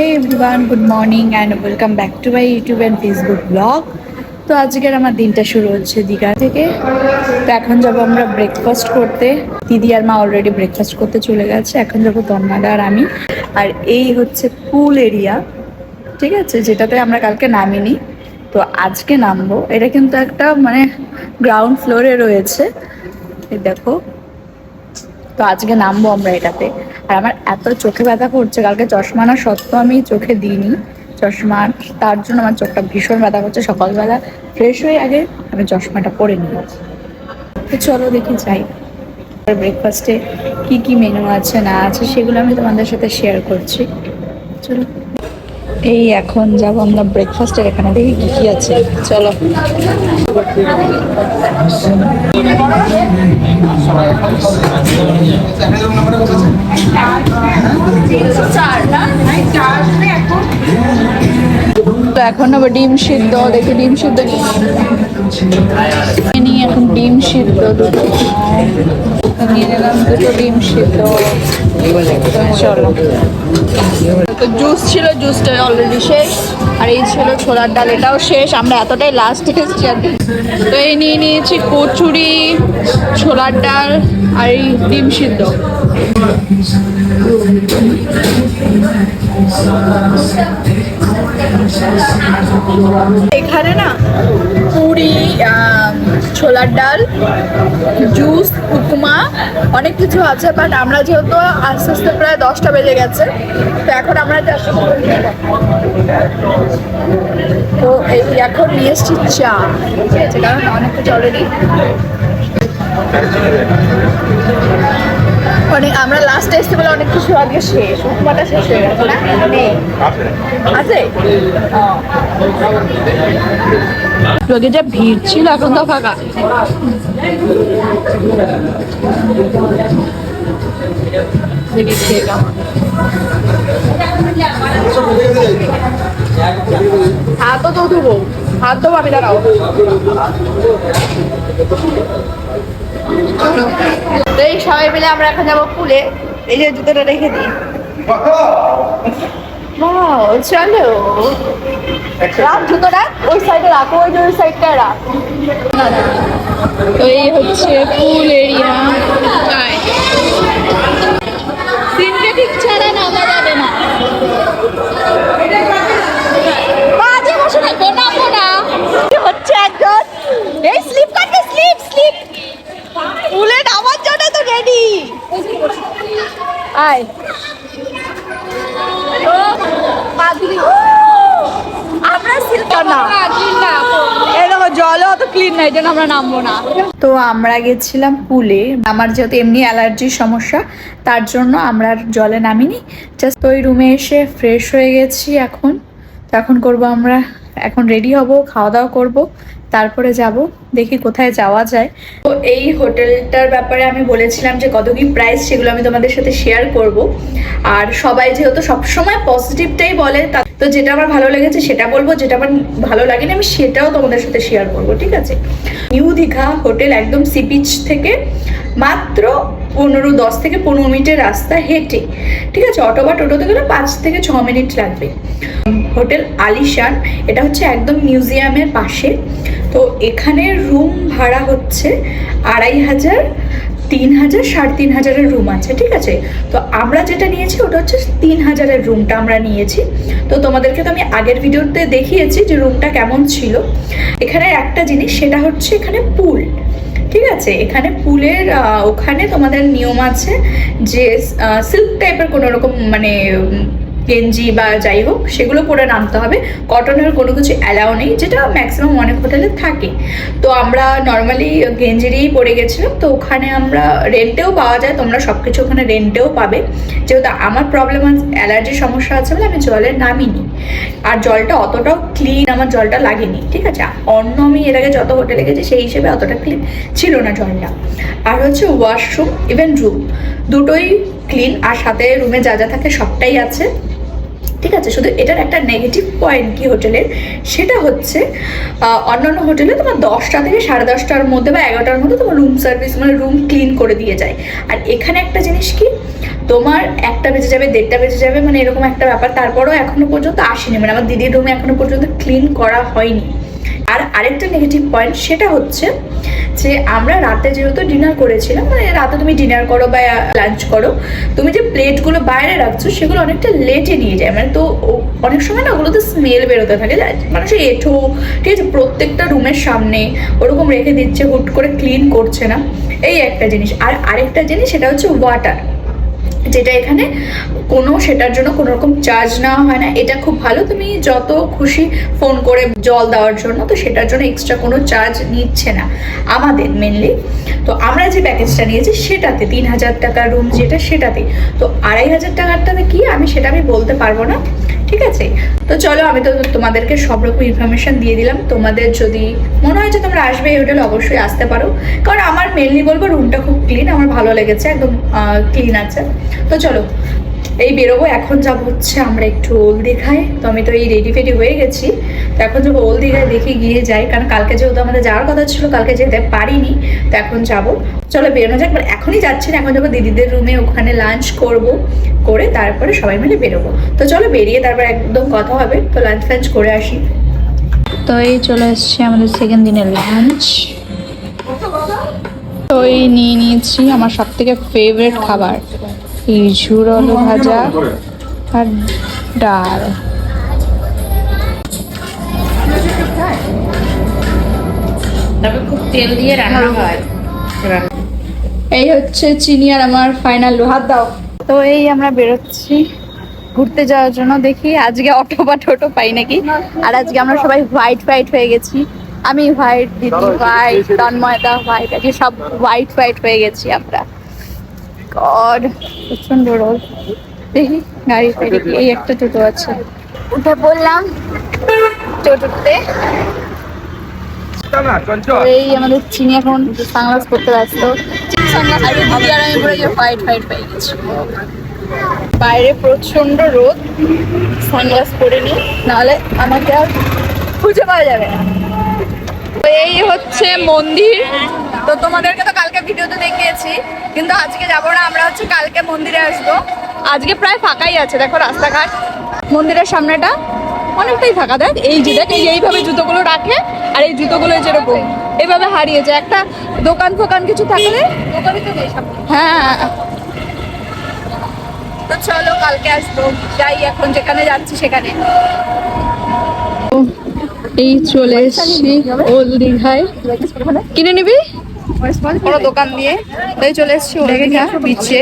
Hey everyone good morning and welcome back to my YouTube and Facebook blog তো আজকের আমার দিনটা শুরু হচ্ছে দীঘা থেকে। তো এখন যাব আমরা ব্রেকফাস্ট করতে। দিদি আর মা অলরেডি ব্রেকফাস্ট করতে চলে গেছে। এখন যাব তন্মাদা আর আমি। আর এই হচ্ছে পুল এরিয়া ঠিক আছে? যেটাতে আমরা কালকে নামিনি। তো আজকে নামবো। এটা কিন্তু একটা মানে গ্রাউন্ড ফ্লোরে রয়েছে। দেখো তো আজকে নামবো আমরা এটাতে। আর আমার এত চোখে ব্যথা করছে, কালকে চশমা না সত্ত্বেও আমি চোখে দিইনি। চশমা, তার জন্য আমার চোখটা ভীষণ ব্যথা করছে, সকালবেলা ফ্রেশ হয়ে আগে আমি চশমাটা পরে নিই। তো চলো দেখি যাই। ব্রেকফাস্টে কি কি মেনু আছে, না আছে, সেগুলো আমি তোমাদের সাথে শেয়ার করছি। চলো। এই এখন যাব আমরা ব্রেকফাস্টের এখানে দেখি কি কি আছে চলো তো এখন আবার ডিম সিদ্ধ, দেখি ডিম সিদ্ধ নিয়ে এখন ডিম সিদ্ধ দুটো। নিয়ে নিলাম দুটো ডিম সিদ্ধ। চলো। তো জুস ছিল অলরেডি শেষ। আর এই ছিল ছোলার ডাল, এটাও শেষ। আমরা এতটাই লাস্ট এসেছি আর তো নিয়ে নিয়েছি কচুরি, ছোলার ডাল আর এই ডিম সিদ্ধ। এখানে না পুরি ছোলার ডাল, জুস, উপমা, অনেক কিছু আছে বাট আমরা যেহেতু আস্তে আস্তে প্রায় দশটা বেজে গেছে, তো এখন আমরা তো এই এখন নিয়ে এসছি চা। ঠিক আছে, কারণ অনেক কিছু অলরেডি মানে আমরা লাস্টে এসতে বলে অনেক কিছু আগে শেষ, উপমাটা শেষ হয়ে গেছে না? আছে? লোকে যা ভিড় ছিল, এখন তো ফাঁকা। হাতও তো ধুবো হাত ধোবো আমি, দাঁড়াও। তো এই সবাই মিলে আমরা এখন যাব পুলে। এই যে জুতোটা রেখে দিই। চলো। রাখ ওই সাইডে রাখো, ওই যে ওই সাইডটা রাখ। তো এই হচ্ছে পুল এরিয়া সিনথেটিক ছাড়া নামা যাবে না বাজে বসে থাকব নামবো না কি হচ্ছে একজন এই স্লিপ কাটবে স্লিপ স্লিপ পুলে নামার জন্য তো রেডি আয়। তো পাগলি। আমরা সিল্ক না এই জলও অত ক্লিন নাই জন্য আমরা নামবো না। তো আমরা গেছিলাম পুলে। আমার যেহেতু এমনি অ্যালার্জির সমস্যা তার জন্য আমরা আর জলে নামিনি। জাস্ট ওই রুমে এসে ফ্রেশ হয়ে গেছি এখন। তো এখন করব আমরা এখন রেডি হব খাওয়া দাওয়া করব। তারপরে যাব, দেখি কোথায় যাওয়া যায়। তো এই হোটেলটার ব্যাপারে আমি বলেছিলাম যে কত কি প্রাইস সেগুলো আমি তোমাদের সাথে শেয়ার করব। আর সবাই যেহেতু সবসময় পজিটিভটাই বলে, তা- যেটা আমার ভালো লেগেছে সেটা বলব, যেটা আমার ভালো লাগেনি আমি সেটাও তোমাদের সাথে শেয়ার করব, ঠিক আছে? নিউ দীঘা হোটেল একদম সি বিচ থেকে, মাত্র পনেরো, দশ থেকে পনেরো মিনিটের রাস্তা হেঁটে, ঠিক আছে, অটো বা টোটোতে গেলে পাঁচ থেকে ছ মিনিট লাগবে। হোটেল আলিশান, এটা হচ্ছে একদম মিউজিয়ামের পাশে। তো এখানে রুম ভাড়া হচ্ছে আড়াই হাজার, তিন হাজার, সাড়ে তিন হাজারের রুম আছে, ঠিক আছে? তো আমরা যেটা নিয়েছি, ওটা হচ্ছে তিন হাজারের রুমটা আমরা নিয়েছি। তো তোমাদেরকে তো আমি আগের ভিডিওতে দেখিয়েছি যে রুমটা কেমন ছিল। এখানে একটা জিনিস, সেটা হচ্ছে এখানে পুল। ঠিক আছে এখানে পুলের ওখানে তোমাদের নিয়ম আছে যে সিল্ক টাইপের কোনো রকম মানে গেঞ্জি বা যাই হোক, সেগুলো পরে নামতে হবে। কটনের কোনো কিছু অ্যালাও নেই, যেটা ম্যাক্সিমাম অনেক হোটেলে থাকে। তো আমরা নর্মালি গেঞ্জিরই পরে গেছিলাম, তো ওখানে আমরা রেন্টেও পাওয়া যায়, তোমরা সব কিছু ওখানে রেন্টেও পাবে। যেহেতু আমার প্রবলেম অ্যালার্জির সমস্যা আছে বলে আমি জলে নামিনি। আর জলটা অতটাও ক্লিন আমার জলটা লাগেনি, ঠিক আছে? অন্য আমি এর আগে যত হোটেলে গেছি, সেই হিসেবে অতটা ক্লিন ছিল না জলটা। আর হচ্ছে ওয়াশরুম ইভেন রুম দুটোই ক্লিন আর সাথে রুমে যা যা থাকে সবটাই আছে। ঠিক আছে? শুধু এটার একটা নেগেটিভ পয়েন্ট কি হোটেলের সেটা হচ্ছে অন্যান্য হোটেলে তোমার দশটা থেকে সাড়ে দশটার মধ্যে বা এগারোটার মধ্যে তোমার রুম সার্ভিস মানে রুম ক্লিন করে দিয়ে যায়। আর এখানে একটা জিনিস কি? তোমার একটা বেজে যাবে, দেড়টা বেজে যাবে মানে এরকম একটা ব্যাপার। তারপরেও এখনও পর্যন্ত আসেনি। মানে আমার দিদির রুমে এখনও পর্যন্ত ক্লিন করা হয়নি। আর আরেকটা নেগেটিভ পয়েন্ট সেটা হচ্ছে যে আমরা রাতে যেহেতু ডিনার করেছিলাম মানে রাতে তুমি ডিনার করো বা লাঞ্চ করো, তুমি যে প্লেটগুলো বাইরে রাখছো সেগুলো অনেকটা লেটে নিয়ে যায়। মানে তো অনেক সময় না ওগুলোতে স্মেল বেরোতে থাকে মানুষের এঁঠো, ঠিক আছে, প্রত্যেকটা রুমের সামনে ওরকম রেখে দিচ্ছে, হুট করে ক্লিন করছে না। এই একটা জিনিস। আর আরেকটা জিনিস, সেটা হচ্ছে ওয়াটার যেটা এখানে কোনো সেটার জন্য কোনো রকম চার্জ নেওয়া হয় না। এটা খুব ভালো, তুমি যত খুশি ফোন করে জল দেওয়ার জন্য, তো সেটার জন্য এক্সট্রা কোনো চার্জ নিচ্ছে না। আমাদের মেনলি তো আমরা যে প্যাকেজটা নিয়েছি সেটাতে তিন হাজার টাকার রুম যেটা সেটাতে, তো আড়াই হাজার টাকারটাতে কি আমি সেটা আমি বলতে পারব না, ঠিক আছে? তো চলো আমি তো তোমাদেরকে সব রকম ইনফরমেশন দিয়ে দিলাম। তোমাদের যদি মনে হয় যে তোমরা আসবে এই হোটেলে অবশ্যই আসতে পারো। কারণ আমার মেনলি বলব রুমটা খুব ক্লিন আমার ভালো লেগেছে, একদম ক্লিন আছে। তো চলো, এই বেরোবো, এখন যাব হচ্ছে আমরা একটু ওল দীঘায়। তো আমি তো এই রেডি ফেডি হয়ে গেছি। তো এখন যাব ওল দীঘায় দেখে গিয়ে যাই, কারণ কালকে যেহেতু আমাদের যাওয়ার কথা ছিল, কালকে যেতে পারিনি, তো এখন যাব। চলো বেরোনো যাক বাট এখনই যাচ্ছি না, এখন যাব দিদিদের রুমে ওখানে লাঞ্চ করব, করে তারপরে সবাই মিলে বেরোবো। তো চলো বেরিয়ে তারপর একদম কথা হবে, তো লাঞ্চ ফাঞ্চ করে আসি। তো এই চলে এসছে আমাদের সেকেন্ড দিনের লাঞ্চ তো এই নিয়ে নিয়েছি আমার সব থেকে ফেভারিট খাবার। এই ঝুর আলু ভাজা আর ডাল। তেল দিয়ে রান্না হয়। এই হচ্ছে চিনি আর আমার ফাইনাল হাত দাও। তো এই আমরা বেরোচ্ছি ঘুরতে যাওয়ার জন্য। দেখি আজকে অটো বা টোটো পাই নাকি? আর আজকে আমরা সবাই হোয়াইট হোয়াইট হয়ে গেছি। আমি হোয়াইট দিদি হোয়াইট তন্ময়দা হোয়াইট আজকে সব হোয়াইট হোয়াইট হয়ে গেছি আমরা। গড প্রচণ্ড রোদ দেখি গাড়িতে দেখি এই একটা টোটো আছে। উঠে পড়লাম টোটোতে। এই আমাদের চিনি এখন সানগ্লাস করতে ব্যস্ত। আমি পুরো হোয়াইট হোয়াইট হয়ে গেছি। বাইরে প্রচণ্ড রোদ। সানগ্লাস পরে নি নাহলে আমাকে আর খুঁজে পাওয়া যাবে না। এই হচ্ছে মন্দির। তো তোমাদেরকে তো কালকে ভিডিওতে দেখিয়েছি কিন্তু আজকে যাব না আমরা হচ্ছে কালকে মন্দিরে আসব। আজকে প্রায় ফাঁকাই আছে দেখো রাস্তাঘাট। মন্দিরের সামনেটা অনেকটাই ফাঁকা দেখ এই যে দেখ এইভাবে জুতোগুলো রাখে আর এই জুতোগুলো যেরকম এইভাবে হারিয়েছে। একটা দোকান ফোকান কিছু থাকলে হ্যাঁ। তো চলো কালকে আসব। যাই এখন যেখানে যাচ্ছি সেখানে। এই চলে এসছি ওল দীঘায়। কিনে নিবি? কোনো দোকান দিয়ে তাই চলে এসছি ওল দীঘা বিচে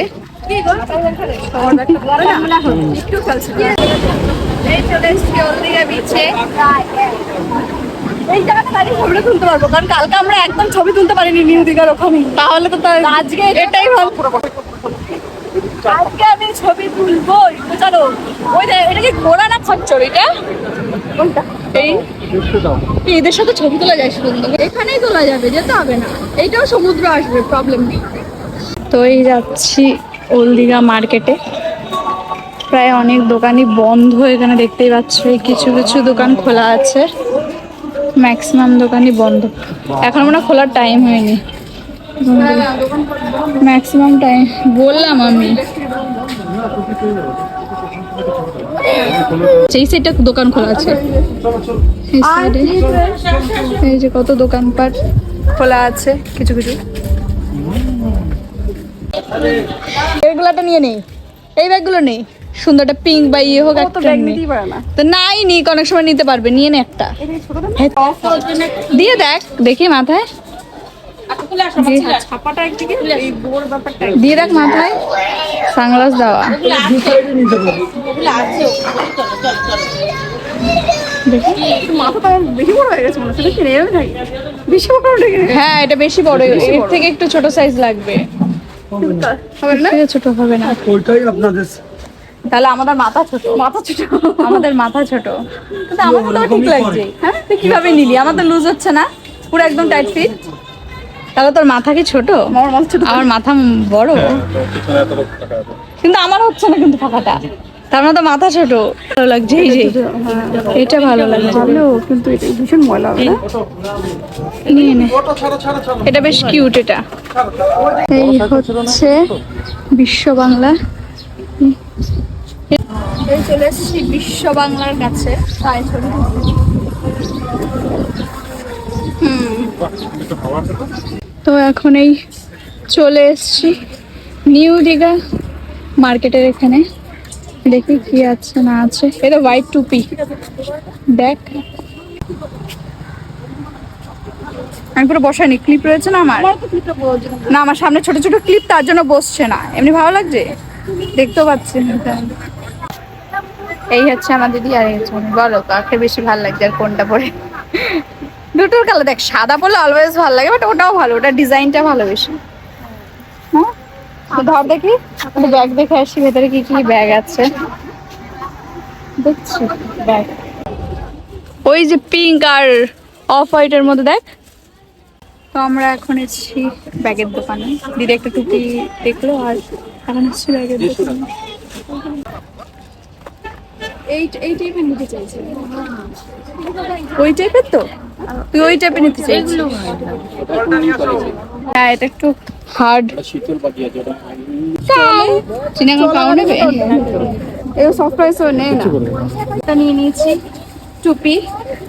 এই জায়গাটা দাঁড়িয়ে ছবিটা তুলতে পারব কারণ কালকে আমরা একদম ছবি তুলতে পারিনি নিউ দীঘার ওখানে। তাহলে তো আজকে এটাই ভালো আজকে আমি ছবি তুলবো চলো ওই এটা কি ঘোড়া না খচ্চর এটা? কোনটা? এদের সাথে ছবি তোলা যায় সুন্দর। এখানেই তোলা যাবে, যেতে হবে না। এইটাও সমুদ্র আসবে প্রবলেম নেই। তো এই যাচ্ছি ওলদিঘা মার্কেটে। প্রায় অনেক দোকানই বন্ধ, এখানে দেখতেই পাচ্ছ কিছু কিছু দোকান খোলা আছে। ম্যাক্সিমাম দোকানই বন্ধ। এখন মনে খোলার টাইম হয়নি। ম্যাক্সিমাম টাইম বললাম আমি। এই সাইডটা দোকান খোলা আছে। এই যে কত দোকানপাট খোলা আছে কিছু কিছু। এগুলাটা নিয়ে নেই। এই ব্যাগগুলো নেই। সুন্দরটা পিঙ্ক বা ইয়ে হোক একটা নে। তো নাই নি অনেক সময় নিতে পারবে। নিয়ে নে একটা। হ্যাঁ। দিয়ে দেখ দেখি মাথায়। দিয়ে দেখ মাথায়। সানগ্লাস দেওয়া। হ্যাঁ এটা বেশি বড়। এর থেকে একটু ছোট সাইজ লাগবে। না? ছোট হবে না। ওইটাই আপনাদের তাহলে আমাদের মাথা ছোট। মাথা ছোট। আমাদের মাথা ছোট। কিন্তু আমার ঠিক লাগছে। হ্যাঁ? তুই কীভাবে নিলি। আমার তো লুজ হচ্ছে না। পুরো একদম টাইট ফিট তাহলে তোর মাথা কি ছোট? আমার মাথা ছোট। আমার মাথা বড়? কিন্তু আমার হচ্ছে না কিন্তু ফাঁকাটা তার মতো মাথা ছোট। ভালো লাগছে এই যে। এটা ভালো লাগছে। ভালো কিন্তু এটা ভীষণ ময়লা হবে নিয়ে নে। এটা বেশ কিউট এটা। এই হচ্ছে বিশ্ব বাংলা। এই চলে এসেছি বিশ্ব বাংলার কাছে। তাই ছবি হুম। তো এখন এই চলে এসেছি নিউ দীঘা মার্কেটের এখানে। দেখি কি আছে, না আছে। এটা হোয়াইট টুপি। দেখ। আমি পুরো বসাইনি ক্লিপ রয়েছে না আমার? না, আমার সামনে ছোট ছোট ক্লিপ তার জন্য বসছে না। এমনি ভালো লাগছে? দেখতেও পাচ্ছি এই হচ্ছে আমার দিদি আর এই। বলো, কাকে বেশি ভালো লাগছে আর কোনটা পরে? দুটোর কালার দেখ সাদা পরলে অলওয়েজ ভালো লাগে বাট ওটাও ভালো ওটা ডিজাইনটা ভালো বেশি। হ্যাঁ তো ধর দেখি ব্যাগ দেখে আসি ভেতরে কি কি ব্যাগ আছে। দেখছি ব্যাগ ওই যে পিঙ্ক আর অফ হোয়াইটের মধ্যে দেখ। তো আমরা এখন এসেছি ব্যাগের দোকানে। দিদি একটা টুপি দেখল আর এখন এসেছি ব্যাগের দোকানে। এই এই টাইপের নিতে চাইছি। ওই টাইপের তো? তুই ওই টাইপের নিতে চাইছিস? হ্যাঁ এটা একটু হার্ড চিনাঙ্গা পাও নেবে এই সফট প্রাইসও নেই না। এটা নিয়ে নিয়েছি টুপি।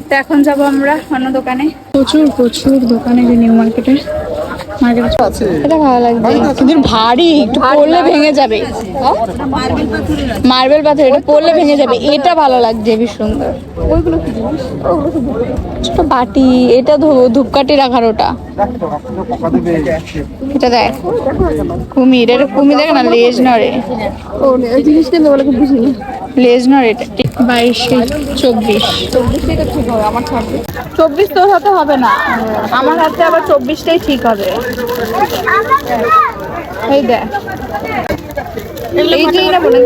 তো এখন যাব আমরা অন্য দোকানে। প্রচুর প্রচুর দোকানে নিউ মার্কেটে মার্কেটে এটা ভালো লাগবে কিন্তু ভারী একটু পড়লে ভেঙে যাবে। মার্বেল পাথর এটা পড়লে ভেঙে যাবে। এটা ভালো লাগছে বেশ সুন্দর। ওইগুলো কি ছোট বাটি এটা ধূ- ধূপকাঠি রাখার ওটা। এটা দেখ কুমির এটা কুমির দেখ না লেজ নড়ে। লেজ নড়ে এটা। বাইশে চব্বিশ। চব্বিশ ঠিক হবে আমার চব্বিশ তোর হাতে হবে না। আমার হাতে আবার চব্বিশটাই ঠিক হবে। এই দেখ। এই যে না বলে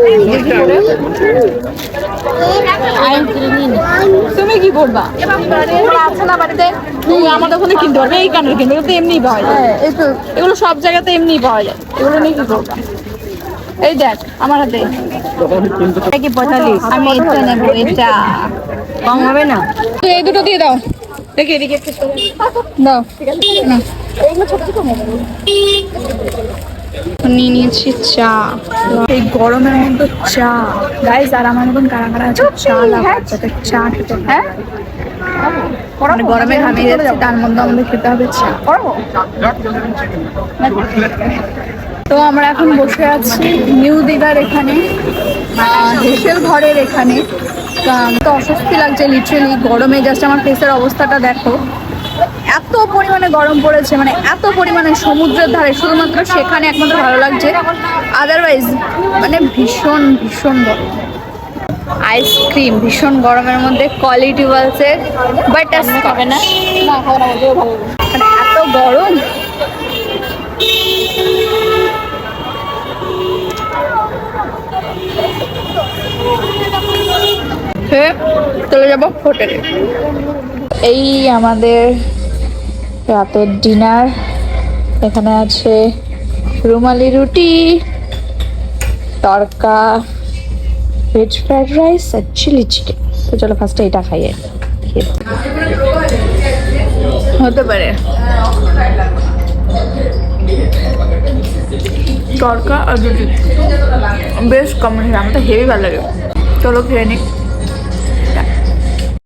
তুমি কি করবা? আছে না বাড়িতে? তুমি আমাদের ওখানে কিনতে পারবে। এই কানের কিনবে? এগুলো তো এমনি পাওয়া যায়। এগুলো সব জায়গাতে এমনি পাওয়া যায়। এগুলো নিয়ে কি করবা? এই দেখ আমার হাতে। পঁয়তাল্লিশ আমি এটা নেব এটা কম হবে না এই দুটো দিয়ে দাও দেখি এদিকে দাও নিয়ে নিয়েছি চা এই গরমের মধ্যে চা গাইজ আর আমার মতন কারা কারা আছে চা লাগার চা খেতে হ্যাঁ গরমে। ঘামিয়ে যাচ্ছে তার মধ্যে আমাদের খেতে হবে চা তো আমরা এখন বসে আছি নিউ দীঘার এখানে হেসেল ঘরের এখানে। তো তো অস্বস্তি লাগছে লিটারেলি গরমে জাস্ট আমার ফেসের অবস্থাটা দেখো। এত পরিমাণে গরম পড়েছে মানে এত পরিমাণে সমুদ্রের ধারে শুধুমাত্র সেখানে একমাত্র ভালো লাগছে। আদারওয়াইজ মানে ভীষণ ভীষণ গরম। আইসক্রিম ভীষণ গরমের মধ্যে কোয়ালিটি বলছে বাট হবে না? মানে এত গরম খেয়ে চলে যাব হোটেলে এই আমাদের রাতের ডিনার এখানে আছে rumali roti tadka veg fried rice আর চিলি চিকেন তো চলো ফার্স্টে এটা খাইয়ে হতে পারে। তড়কা আর রুটি। বেশ কম্বিনেশন আমার তো হেভি ভালো লাগে। চলো খেয়ে নিই